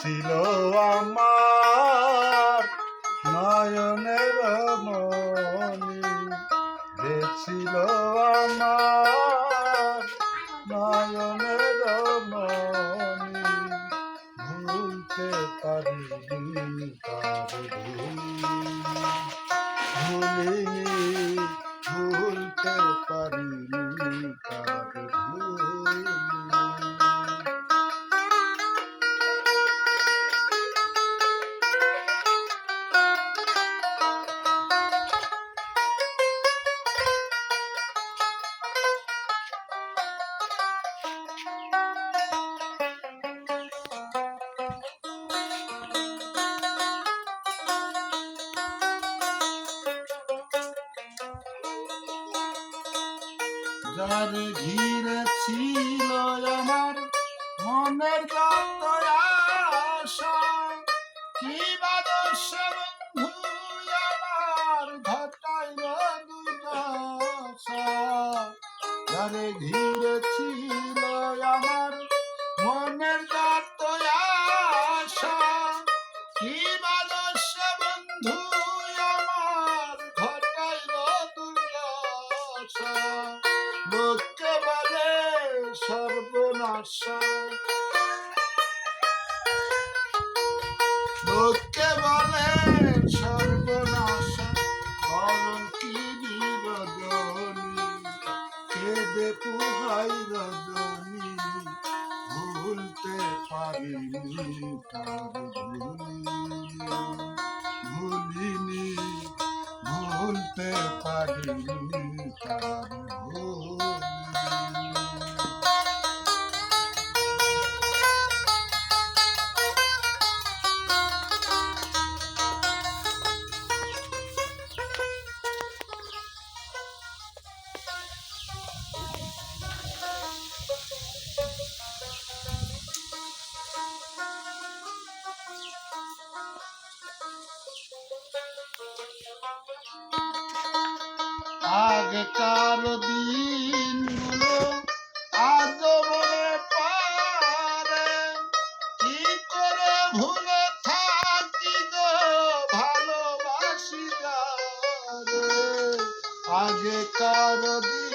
ছিল আমার নয়নের মনি যে ছিল আমার নয়নের মনি ভুলতে পারিনি ভুলিনি, ভুলতে পারিনি তার যার ঘিরে ছিল আমার মনের যত আশা। কি বাদর্শ বন্ধু আমার ঘটাইল দুর্দশা যার ঘিরে ছিল আমার মনের যত সর্বনাশা লোকে ভুলতে পারিনি তার ভুলিনি ভুলতে পারিনি তার আগেকার দিনগুলো আজ মনে পারে কি করে ভুলে থাকি গো ভালোবাসি আগেকার দিনগুলো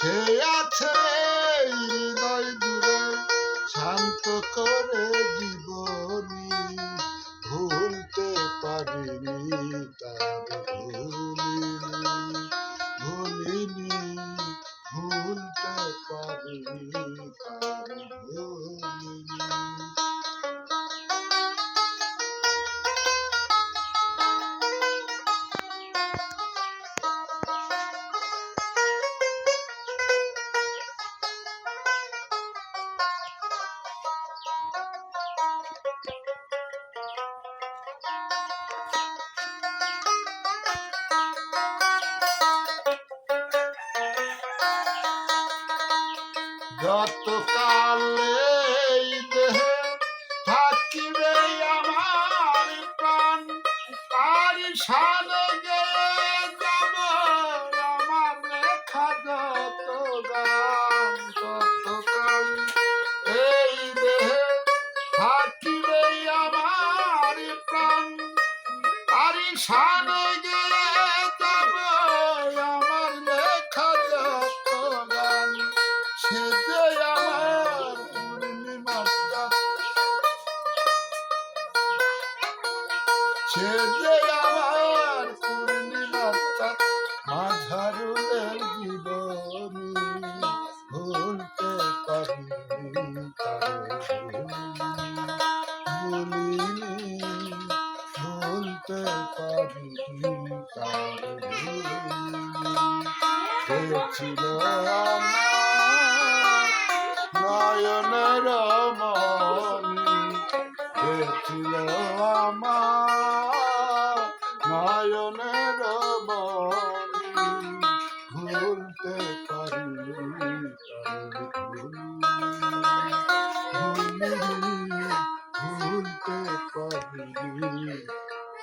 সে আছে হৃদয় দূরে শান্ত করে জীবনী। ভুলতে পারিনি তার যত কালে এই দেহে থাকিবে আমার প্রাণ। আর সালে সে যে আমার পূর্ণিমার মাঝারুলের জীবনী ভুলতে পারিনি তারে ভুলতে সে ছিল আমার নয়নের ছিল আমার নয়নের ভুলতে পারি ভুলতে পারিনি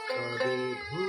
তবে